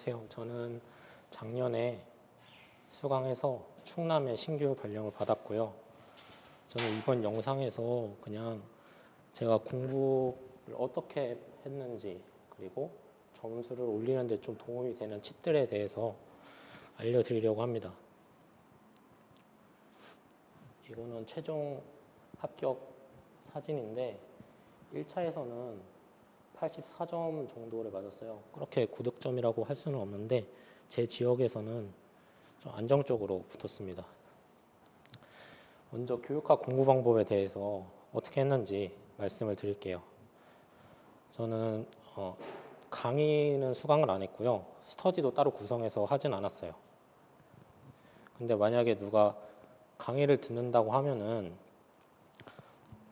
안녕하세요. 저는 작년에 수강해서 충남에 신규 발령을 받았고요. 저는 이번 영상에서 그냥 제가 공부를 어떻게 했는지 그리고 점수를 올리는 데 좀 도움이 되는 팁들에 대해서 알려드리려고 합니다. 이거는 최종 합격 사진인데 1차에서는 84점 정도를 맞았어요. 그렇게 고득점이라고 할 수는 없는데 제 지역에서는 좀 안정적으로 붙었습니다. 먼저 교육학 공부 방법에 대해서 어떻게 했는지 말씀을 드릴게요. 저는 어, 강의는 수강을 안 했고요. 스터디도 따로 구성해서 하진 않았어요. 근데 만약에 누가 강의를 듣는다고 하면은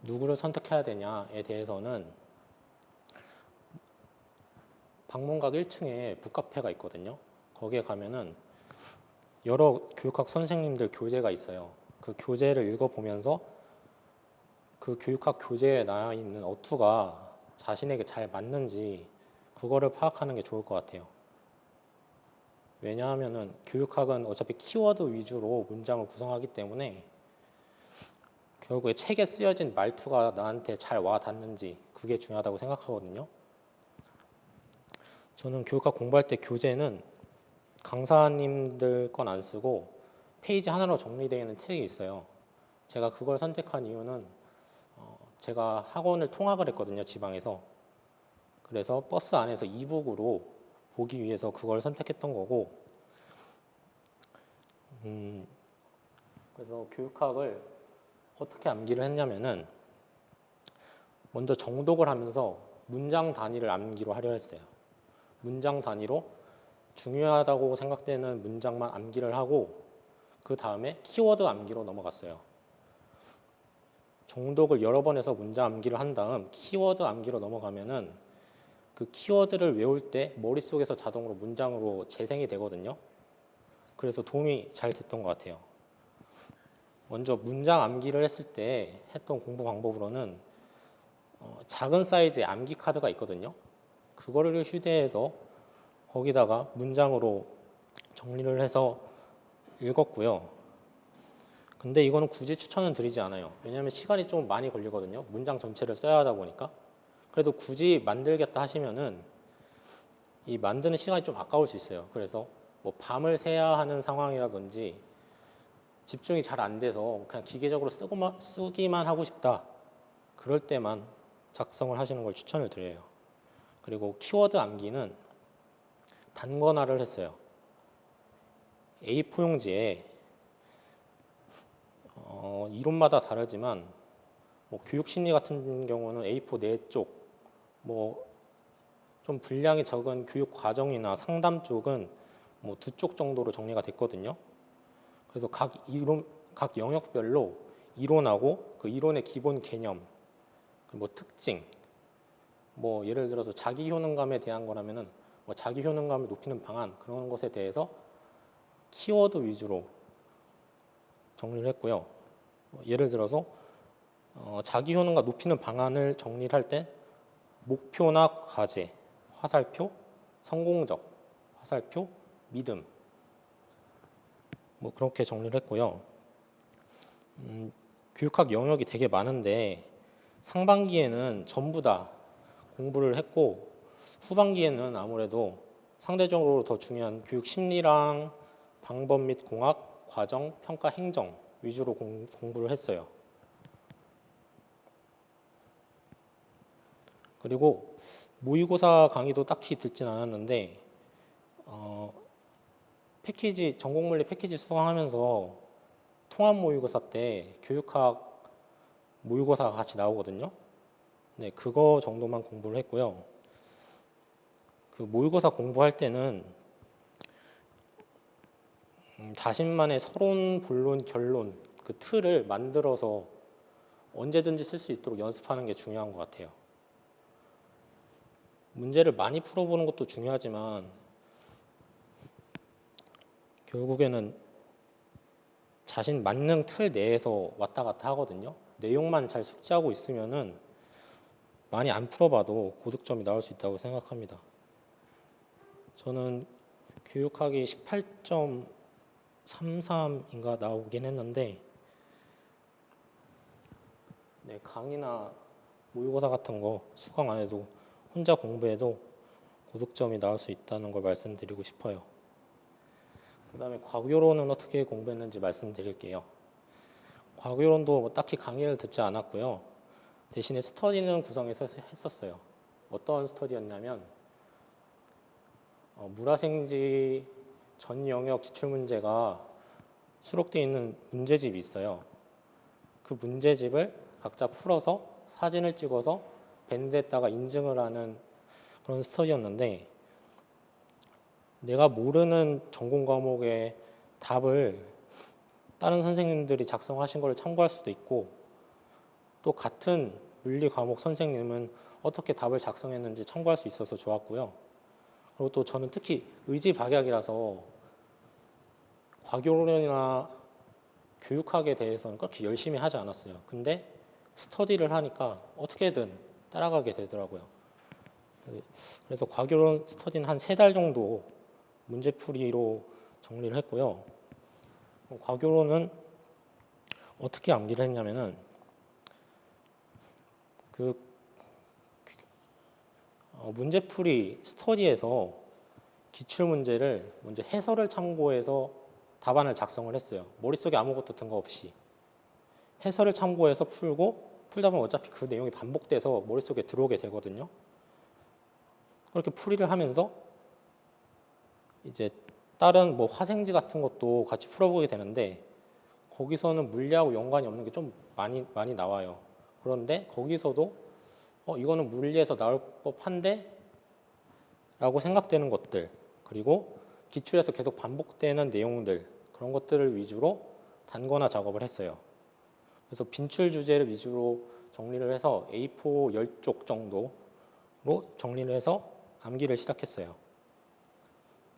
누구를 선택해야 되냐에 대해서는 방문각 1층에 북카페가 있거든요. 거기에 가면은 여러 교육학 선생님들 교재가 있어요. 그 교재를 읽어보면서 그 교육학 교재에 나와 있는 어투가 자신에게 잘 맞는지 그거를 파악하는 게 좋을 것 같아요. 왜냐하면은 교육학은 어차피 키워드 위주로 문장을 구성하기 때문에 결국에 책에 쓰여진 말투가 나한테 잘 와 닿는지 그게 중요하다고 생각하거든요. 저는 교육학 공부할 때 교재는 강사님들 건 안 쓰고 페이지 하나로 정리되어 있는 책이 있어요. 제가 그걸 선택한 이유는 어, 제가 학원을 통학을 했거든요, 지방에서. 그래서 버스 안에서 이북으로 보기 위해서 그걸 선택했던 거고, 음, 그래서 교육학을 어떻게 암기를 했냐면은 먼저 정독을 하면서 문장 단위를 암기로 하려 했어요. 문장 단위로 중요하다고 생각되는 문장만 암기를 하고 그 다음에 키워드 암기로 넘어갔어요. 정독을 여러 번 해서 문장 암기를 한 다음 키워드 암기로 넘어가면은 그 키워드를 외울 때 머릿속에서 자동으로 문장으로 재생이 되거든요. 그래서 도움이 잘 됐던 것 같아요. 먼저 문장 암기를 했을 때 했던 공부 방법으로는 어, 작은 사이즈의 암기 카드가 있거든요. 그거를 휴대해서 거기다가 문장으로 정리를 해서 읽었고요. 근데 이거는 굳이 추천은 드리지 않아요. 왜냐하면 시간이 좀 많이 걸리거든요. 문장 전체를 써야 하다 보니까. 그래도 굳이 만들겠다 하시면은 이 만드는 시간이 좀 아까울 수 있어요. 그래서 뭐 밤을 새야 하는 상황이라든지 집중이 잘 안 돼서 그냥 기계적으로 쓰고만, 쓰기만 하고 싶다. 그럴 때만 작성을 하시는 걸 추천을 드려요. 그리고 키워드 암기는 단권화를 했어요. A4 용지에 어, 이론마다 다르지만 뭐 교육 심리 같은 경우는 A4 네 쪽, 뭐 좀 분량이 적은 교육 과정이나 상담 쪽은 뭐 두 쪽 정도로 정리가 됐거든요. 그래서 각 이론, 각 영역별로 이론하고 그 이론의 기본 개념, 뭐 특징, 뭐 예를 들어서 자기 효능감에 대한 거라면은 뭐 자기 효능감을 높이는 방안 그런 것에 대해서 키워드 위주로 정리를 했고요. 뭐 예를 들어서 어, 자기 효능감 높이는 방안을 정리를 할때 목표나 과제, 화살표, 성공적, 화살표, 믿음 뭐 그렇게 정리를 했고요. 음, 교육학 영역이 되게 많은데 상반기에는 전부 다 공부를 했고 후반기에는 아무래도 상대적으로 더 중요한 교육 심리랑 방법 및 공학, 과정, 평가, 행정 위주로 공, 공부를 했어요. 그리고 모의고사 강의도 딱히 듣진 않았는데 어, 패키지 전공물리 패키지 수강하면서 통합 모의고사 때 교육학 모의고사가 같이 나오거든요. 네, 그거 정도만 공부를 했고요. 그 모의고사 공부할 때는 음, 자신만의 서론, 본론, 결론 그 틀을 만들어서 언제든지 쓸 수 있도록 연습하는 게 중요한 것 같아요. 문제를 많이 풀어보는 것도 중요하지만 결국에는 자신 맞는 틀 내에서 왔다 갔다 하거든요. 내용만 잘 숙지하고 있으면은 많이 안 풀어봐도 고득점이 나올 수 있다고 생각합니다. 저는 교육학이 18.33인가 나오긴 했는데 네, 강의나 모의고사 같은 거 수강 안 해도 혼자 공부해도 고득점이 나올 수 있다는 걸 말씀드리고 싶어요. 그다음에 과교론은 어떻게 공부했는지 말씀드릴게요. 과교론도 뭐 딱히 강의를 듣지 않았고요. 대신에 스터디는 구성해서 했었어요. 어떤 스터디였냐면 어, 물화생지 전 영역 기출 문제가 수록되어 있는 문제집이 있어요. 그 문제집을 각자 풀어서 사진을 찍어서 밴드에다가 인증을 하는 그런 스터디였는데 내가 모르는 전공 과목의 답을 다른 선생님들이 작성하신 걸 참고할 수도 있고 또 같은 물리 과목 선생님은 어떻게 답을 작성했는지 참고할 수 있어서 좋았고요. 그리고 또 저는 특히 의지 박약이라서 과교론이나 교육학에 대해서는 그렇게 열심히 하지 않았어요. 근데 스터디를 하니까 어떻게든 따라가게 되더라고요. 그래서 과교론 스터디는 한 세 달 정도 문제풀이로 정리를 했고요. 과교론은 어떻게 암기를 했냐면은 그 어, 문제풀이 스터디에서 기출 문제를 먼저 해설을 참고해서 답안을 작성을 했어요. 머릿속에 아무것도 든 거 없이 해설을 참고해서 풀고 풀다 보면 어차피 그 내용이 반복돼서 머릿속에 들어오게 되거든요. 그렇게 풀이를 하면서 이제 다른 뭐 화생지 같은 것도 같이 풀어보게 되는데 거기서는 물리하고 연관이 없는 게 좀 많이 많이 나와요. 그런데 거기서도 어 이거는 물리에서 나올 법한데 라고 생각되는 것들 그리고 기출에서 계속 반복되는 내용들 그런 것들을 위주로 단거나 작업을 했어요. 그래서 빈출 주제를 위주로 정리를 해서 A4 10쪽 정도로 정리를 해서 암기를 시작했어요.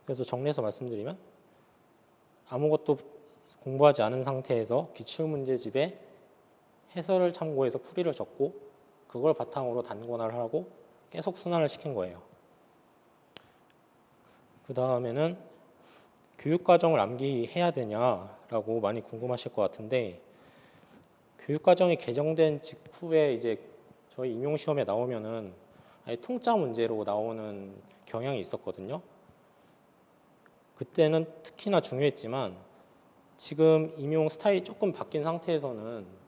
그래서 정리해서 말씀드리면 아무것도 공부하지 않은 상태에서 기출 문제집에 해설을 참고해서 풀이를 적고 그걸 바탕으로 단권화를 하고 계속 순환을 시킨 거예요. 그 다음에는 교육과정을 암기해야 되냐라고 많이 궁금하실 것 같은데 교육과정이 개정된 직후에 이제 저희 임용 시험에 나오면은 아예 통짜 문제로 나오는 경향이 있었거든요. 그때는 특히나 중요했지만 지금 임용 스타일이 조금 바뀐 상태에서는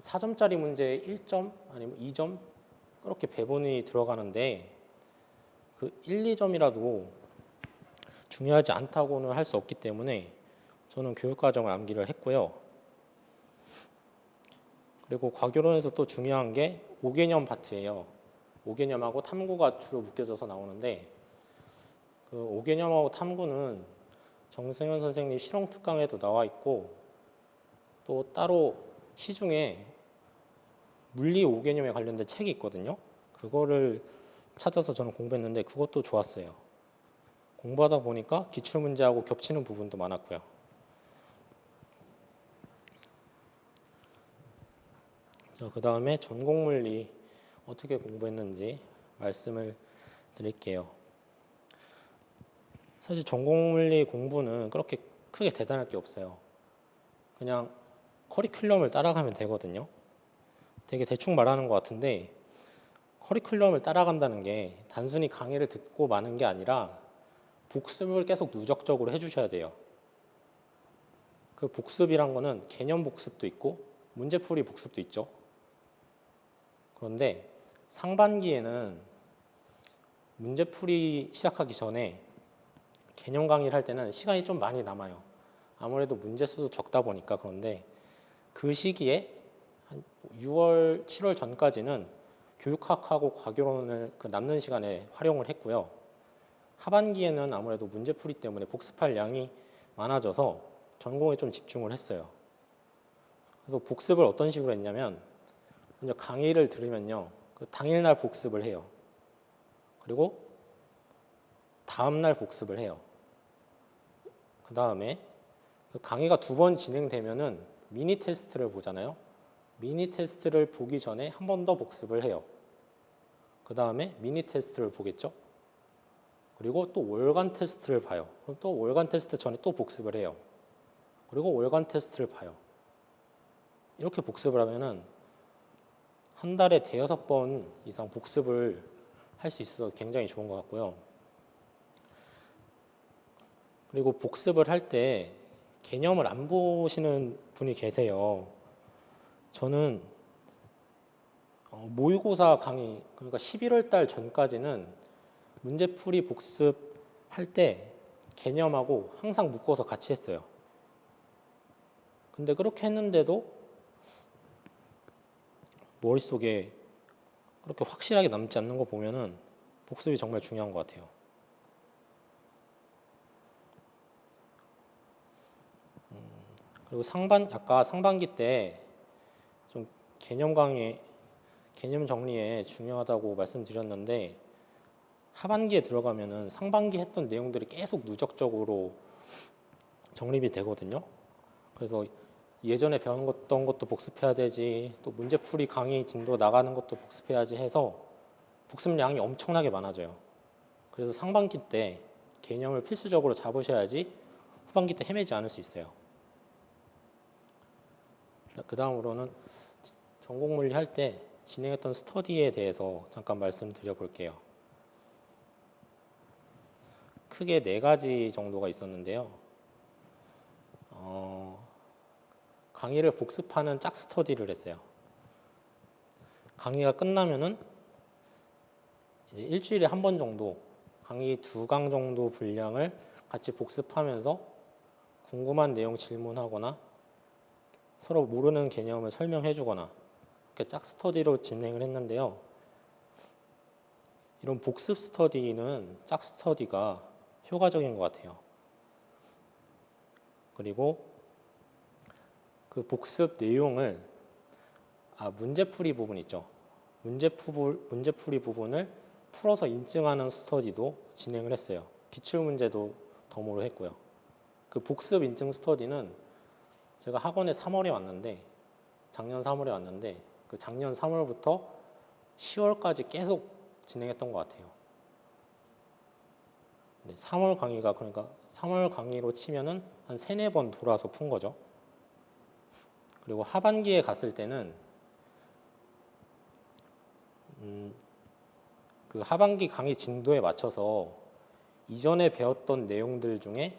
4점짜리 문제 1점 아니면 2점 그렇게 배분이 들어가는데 그 1, 2점이라도 중요하지 않다고는 할 수 없기 때문에 저는 교육과정을 암기를 했고요. 그리고 과교론에서 또 중요한 게 5개념 파트예요. 5개념하고 탐구가 주로 묶여져서 나오는데 그 5개념하고 탐구는 정승현 선생님 실용 특강에도 나와 있고 또 따로 시중에 물리 5개념에 관련된 책이 있거든요. 그거를 찾아서 저는 공부했는데 그것도 좋았어요. 공부하다 보니까 기출 문제하고 겹치는 부분도 많았고요. 자, 그 다음에 전공 물리 어떻게 공부했는지 말씀을 드릴게요. 사실 전공 물리 공부는 그렇게 크게 대단할 게 없어요. 그냥 커리큘럼을 따라가면 되거든요. 되게 대충 말하는 것 같은데 커리큘럼을 따라간다는 게 단순히 강의를 듣고 마는 게 아니라 복습을 계속 누적적으로 해주셔야 돼요. 그 복습이란 거는 개념 복습도 있고 문제풀이 복습도 있죠. 그런데 상반기에는 문제풀이 시작하기 전에 개념 강의를 할 때는 시간이 좀 많이 남아요. 아무래도 문제 수도 적다 보니까 그런데 그 시기에 한 6월, 7월 전까지는 교육학하고 과교론을 그 남는 시간에 활용을 했고요. 하반기에는 아무래도 문제풀이 때문에 복습할 양이 많아져서 전공에 좀 집중을 했어요. 그래서 복습을 어떤 식으로 했냐면 먼저 강의를 들으면요. 그 당일날 복습을 해요. 그리고 다음날 복습을 해요. 그 다음에 그 강의가 두 번 진행되면은 미니 테스트를 보잖아요. 미니 테스트를 보기 전에 한 번 더 복습을 해요. 그 다음에 미니 테스트를 보겠죠. 그리고 또 월간 테스트를 봐요. 그럼 또 월간 테스트 전에 또 복습을 해요. 그리고 월간 테스트를 봐요. 이렇게 복습을 하면은 한 달에 대여섯 번 이상 복습을 할 수 있어서 굉장히 좋은 것 같고요. 그리고 복습을 할 때 개념을 안 보시는 분이 계세요. 저는 어, 모의고사 강의 그러니까 11월 달 전까지는 문제풀이 복습할 때 개념하고 항상 묶어서 같이 했어요. 근데 그렇게 했는데도 머릿속에 그렇게 확실하게 남지 않는 거 보면은 복습이 정말 중요한 것 같아요. 그리고 상반 아까 상반기 때 좀 개념 강의 개념 정리에 중요하다고 말씀드렸는데 하반기에 들어가면은 상반기 했던 내용들이 계속 누적적으로 정립이 되거든요. 그래서 예전에 배웠던 것도 복습해야 되지, 또 문제풀이 강의 진도 나가는 것도 복습해야지 해서 복습량이 엄청나게 많아져요. 그래서 상반기 때 개념을 필수적으로 잡으셔야지 후반기 때 헤매지 않을 수 있어요. 그 다음으로는 전공 물리 할 때 진행했던 스터디에 대해서 잠깐 말씀드려 볼게요. 크게 네 가지 정도가 있었는데요. 어, 강의를 복습하는 짝 스터디를 했어요. 강의가 끝나면은 이제 일주일에 한 번 정도 강의 두 강 정도 분량을 같이 복습하면서 궁금한 내용 질문하거나 서로 모르는 개념을 설명해 주거나 이렇게 짝 스터디로 진행을 했는데요. 이런 복습 스터디는 짝 스터디가 효과적인 것 같아요. 그리고 그 복습 내용을 아 문제풀이 부분 있죠. 문제풀 문제풀이 부분을 풀어서 인증하는 스터디도 진행을 했어요. 기출 문제도 덤으로 했고요. 그 복습 인증 스터디는 제가 학원에 3월에 왔는데 작년 3월에 왔는데 그 작년 3월부터 10월까지 계속 진행했던 것 같아요. 네, 3월 강의가 그러니까 3월 강의로 치면은 한 세네 번 돌아서 푼 거죠. 그리고 하반기에 갔을 때는 음, 그 하반기 강의 진도에 맞춰서 이전에 배웠던 내용들 중에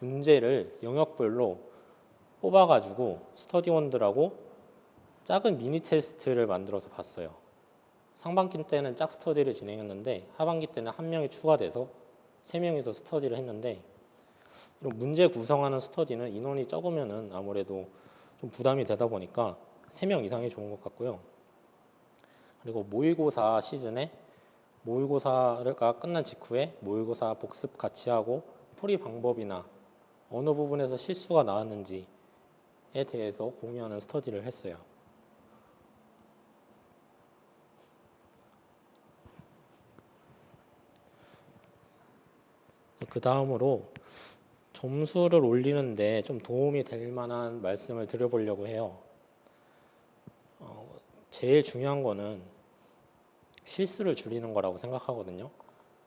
문제를 영역별로 뽑아가지고 스터디원들하고 작은 미니 테스트를 만들어서 봤어요. 상반기 때는 짝 스터디를 진행했는데 하반기 때는 한 명이 추가돼서 세 명이서 스터디를 했는데 이런 문제 구성하는 스터디는 인원이 적으면은 아무래도 좀 부담이 되다 보니까 세 명 이상이 좋은 것 같고요. 그리고 모의고사 시즌에 모의고사가 끝난 직후에 모의고사 복습 같이 하고 풀이 방법이나 어느 부분에서 실수가 나왔는지에 대해서 공유하는 스터디를 했어요. 그 다음으로 점수를 올리는데 좀 도움이 될 만한 말씀을 드려보려고 해요. 어, 제일 중요한 거는 실수를 줄이는 거라고 생각하거든요.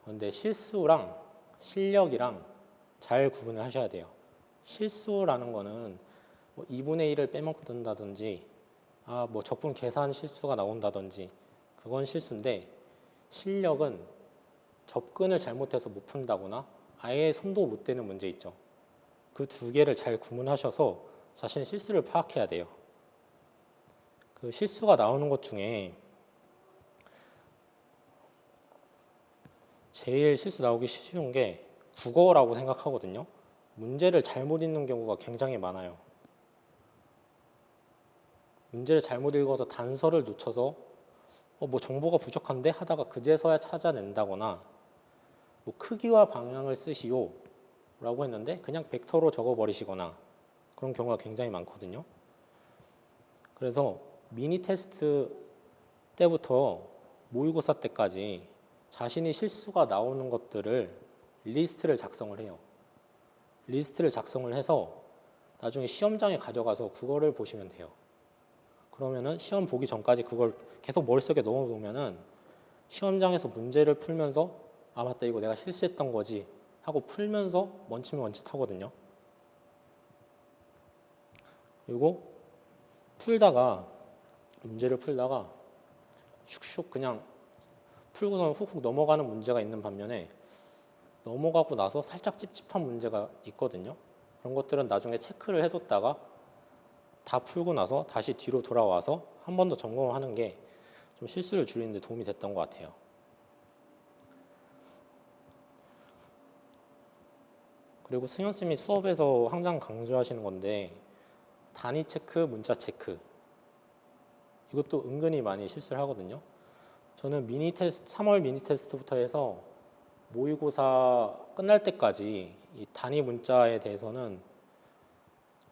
그런데 실수랑 실력이랑 잘 구분을 하셔야 돼요. 실수라는 거는 뭐 2분의 1을 빼먹는다든지, 아, 뭐 적분 계산 실수가 나온다든지, 그건 실수인데, 실력은 접근을 잘못해서 못 푼다거나, 아예 손도 못 대는 문제 있죠. 그 두 개를 잘 구분하셔서 자신의 실수를 파악해야 돼요. 그 실수가 나오는 것 중에 제일 실수 나오기 쉬운 게 국어라고 생각하거든요. 문제를 잘못 읽는 경우가 굉장히 많아요. 문제를 잘못 읽어서 단서를 놓쳐서 어, 뭐 정보가 부족한데 하다가 그제서야 찾아낸다거나 뭐 크기와 방향을 쓰시오 라고 했는데 그냥 벡터로 적어버리시거나 그런 경우가 굉장히 많거든요. 그래서 미니 테스트 때부터 모의고사 때까지 자신이 실수가 나오는 것들을 리스트를 작성을 해요. 리스트를 작성을 해서 나중에 시험장에 가져가서 그거를 보시면 돼요. 그러면은 시험 보기 전까지 그걸 계속 머릿속에 넣어 놓으면은 시험장에서 문제를 풀면서 아 맞다 이거 내가 실수했던 거지 하고 풀면서 멈추면 멈칫하거든요. 그리고 풀다가 문제를 풀다가 슉슉 그냥 풀고서 훅훅 넘어가는 문제가 있는 반면에 넘어가고 나서 살짝 찝찝한 문제가 있거든요. 그런 것들은 나중에 체크를 해뒀다가 다 풀고 나서 다시 뒤로 돌아와서 한 번 더 점검을 하는 게 좀 실수를 줄이는 데 도움이 됐던 것 같아요. 그리고 승현 쌤이 수업에서 항상 강조하시는 건데 단위 체크, 문자 체크 이것도 은근히 많이 실수를 하거든요. 저는 미니 테스트 3월 미니 테스트부터 해서 모의고사 끝날 때까지 이 단위 문자에 대해서는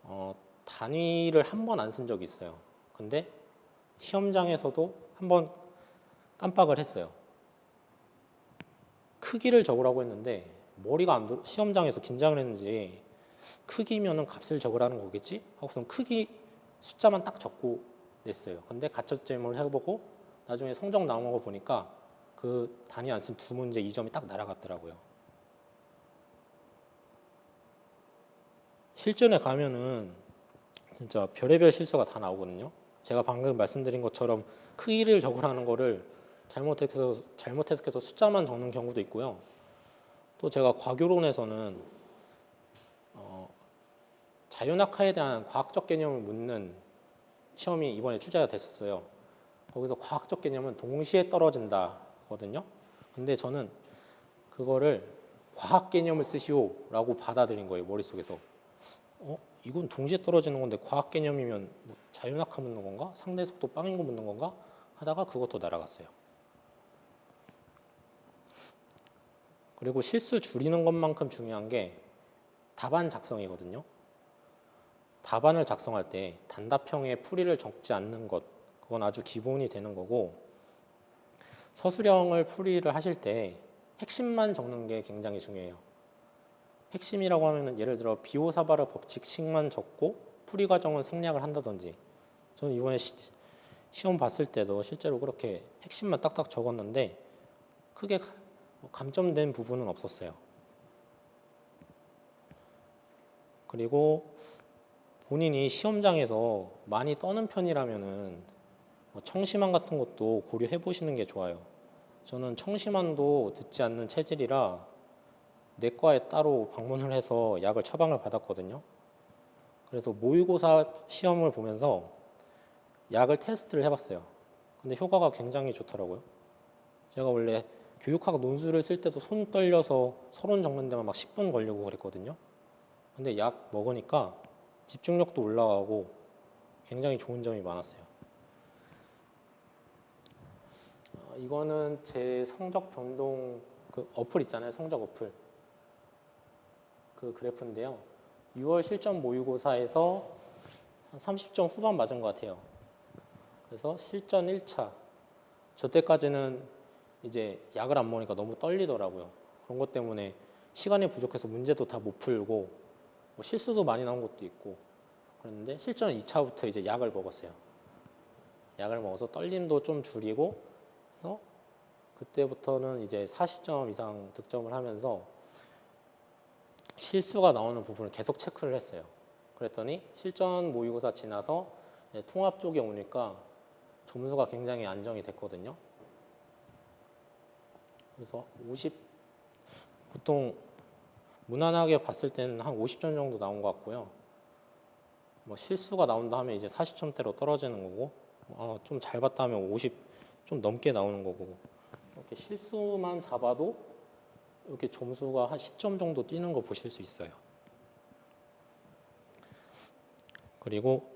어, 단위를 한 번 안 쓴 적이 있어요. 근데 시험장에서도 한 번 깜빡을 했어요. 크기를 적으라고 했는데 머리가 안 들, 시험장에서 긴장을 했는지 크기면은 값을 적으라는 거겠지? 하고선 크기 숫자만 딱 적고 냈어요. 근데 가처점을 해보고 나중에 성적 나온 거 보니까 그 단위 안 쓴 두 문제 이 점이 딱 날아갔더라고요. 실전에 가면은 진짜 별의별 실수가 다 나오거든요. 제가 방금 말씀드린 것처럼 크기를 적으라는 거를 잘못해서 잘못해서 숫자만 적는 경우도 있고요. 또 제가 과교론에서는 어, 자유낙하에 대한 과학적 개념을 묻는 시험이 이번에 출제가 됐었어요. 거기서 과학적 개념은 동시에 떨어진다거든요. 근데 저는 그거를 과학 개념을 쓰시오라고 받아들인 거예요 머릿속에서. 어 이건 동시에 떨어지는 건데 과학 개념이면 뭐 자유낙하 묻는 건가? 상대 속도 빵인 거 묻는 건가? 하다가 그것도 날아갔어요. 그리고 실수 줄이는 것만큼 중요한 게 답안 작성이거든요. 답안을 작성할 때 단답형의 풀이를 적지 않는 것, 그건 아주 기본이 되는 거고, 서술형을 풀이를 하실 때 핵심만 적는 게 굉장히 중요해요. 핵심이라고 하면은 예를 들어 비오사바르 법칙식만 적고 풀이 과정은 생략을 한다든지, 저는 이번에 시, 시험 봤을 때도 실제로 그렇게 핵심만 딱딱 적었는데 크게 감점된 부분은 없었어요. 그리고 본인이 시험장에서 많이 떠는 편이라면은 뭐 청심환 같은 것도 고려해 보시는 게 좋아요. 저는 청심환도 듣지 않는 체질이라 내과에 따로 방문을 해서 약을 처방을 받았거든요. 그래서 모의고사 시험을 보면서 약을 테스트를 해봤어요. 근데 효과가 굉장히 좋더라고요. 제가 원래 교육학 논술을 쓸 때도 손 떨려서 서론 적는 데만 막 10분 걸리고 그랬거든요. 근데 약 먹으니까 집중력도 올라가고 굉장히 좋은 점이 많았어요. 어, 이거는 제 성적 변동 그 어플 있잖아요. 성적 어플. 그 그래프인데요. 6월 실전 모의고사에서 한 30점 후반 맞은 것 같아요. 그래서 실전 1차. 저 때까지는 이제 약을 안 먹으니까 너무 떨리더라고요. 그런 것 때문에 시간이 부족해서 문제도 다 못 풀고 뭐 실수도 많이 나온 것도 있고 그랬는데 실전 2차부터 이제 약을 먹었어요. 약을 먹어서 떨림도 좀 줄이고 그래서 그때부터는 이제 40점 이상 득점을 하면서 실수가 나오는 부분을 계속 체크를 했어요. 그랬더니 실전 모의고사 지나서 통합 쪽에 오니까 점수가 굉장히 안정이 됐거든요. 그래서 50 보통 무난하게 봤을 때는 한 50점 정도 나온 것 같고요. 뭐 실수가 나온다 하면 이제 40점대로 떨어지는 거고, 어, 좀잘 봤다 하면 50 좀 넘게 나오는 거고, 이렇게 실수만 잡아도 이렇게 점수가 한 10점 정도 뛰는 거 보실 수 있어요. 그리고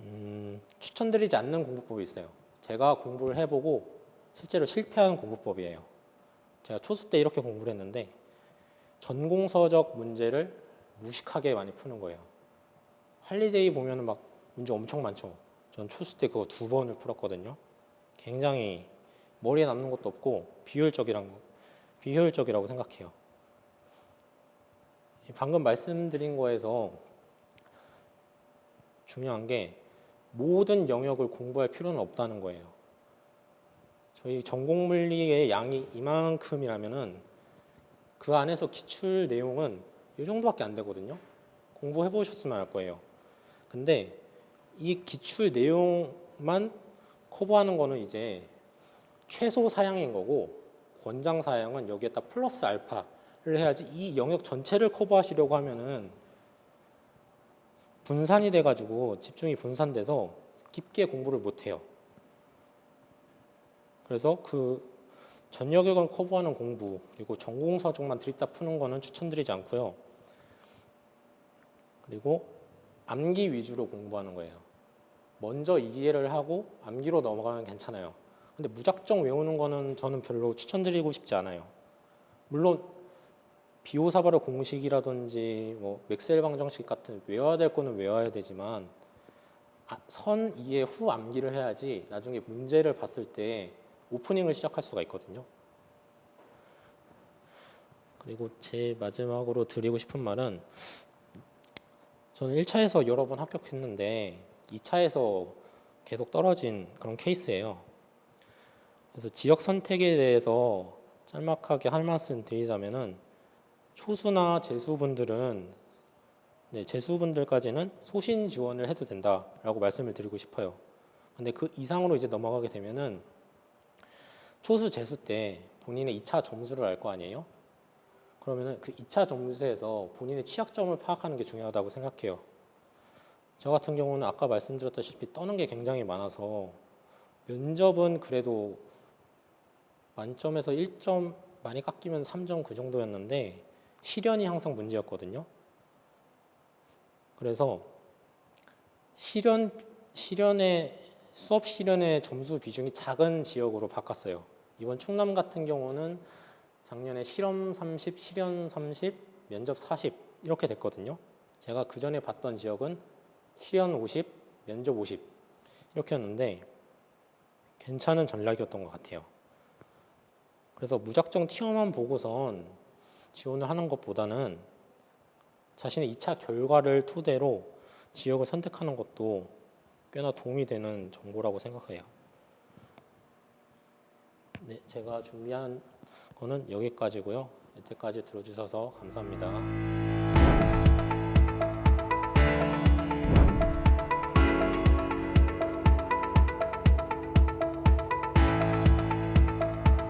음, 추천드리지 않는 공부법이 있어요. 제가 공부를 해보고 실제로 실패한 공부법이에요. 제가 초수 때 이렇게 공부를 했는데 전공서적 문제를 무식하게 많이 푸는 거예요. 할리데이 보면은 막 문제 엄청 많죠. 전 초수 때 그거 두 번을 풀었거든요. 굉장히 머리에 남는 것도 없고 비효율적이란 비효율적이라고 생각해요. 방금 말씀드린 거에서 중요한 게 모든 영역을 공부할 필요는 없다는 거예요. 저희 전공 물리의 양이 이만큼이라면은 그 안에서 기출 내용은 이 정도밖에 안 되거든요. 공부해 보셨으면 알 거예요. 근데 이 기출 내용만 커버하는 거는 이제 최소 사양인 거고 권장 사양은 여기에다 플러스 알파를 해야지 이 영역 전체를 커버하시려고 하면은 분산이 돼가지고 집중이 분산돼서 깊게 공부를 못 해요. 그래서 그전 영역을 커버하는 공부 그리고 전공서 쪽만 드립다 푸는 거는 추천드리지 않고요. 그리고 암기 위주로 공부하는 거예요. 먼저 이해를 하고 암기로 넘어가면 괜찮아요. 근데 무작정 외우는 거는 저는 별로 추천드리고 싶지 않아요. 물론 비오사바르 공식이라든지 뭐 맥스웰 방정식 같은 외워야 될 거는 외워야 되지만 아, 선 이해 후 암기를 해야지 나중에 문제를 봤을 때 오프닝을 시작할 수가 있거든요. 그리고 제 마지막으로 드리고 싶은 말은 저는 1차에서 여러 번 합격했는데 2차에서 계속 떨어진 그런 케이스예요. 그래서 지역 선택에 대해서 짤막하게 할 말씀 드리자면은 초수나 재수분들은 네, 재수분들까지는 소신 지원을 해도 된다라고 말씀을 드리고 싶어요. 근데 그 이상으로 이제 넘어가게 되면은 초수 재수 때 본인의 2차 점수를 알 거 아니에요? 그러면은 그 2차 점수에서 본인의 취약점을 파악하는 게 중요하다고 생각해요. 저 같은 경우는 아까 말씀드렸다시피 떠는 게 굉장히 많아서 면접은 그래도 만점에서 1점 많이 깎이면 3.9 정도였는데 실연이 항상 문제였거든요. 그래서 실연 실연의 수업 실연의 점수 비중이 작은 지역으로 바꿨어요. 이번 충남 같은 경우는 작년에 실험 30, 실연 30, 면접 40 이렇게 됐거든요. 제가 그 전에 봤던 지역은 실연 50, 면접 50 이렇게였는데 괜찮은 전략이었던 것 같아요. 그래서 무작정 티어만 보고선 지원을 하는 것보다는 자신의 2차 결과를 토대로 지역을 선택하는 것도 꽤나 도움이 되는 정보라고 생각해요. 네, 제가 준비한 거는 여기까지고요. 여태까지 들어주셔서 감사합니다.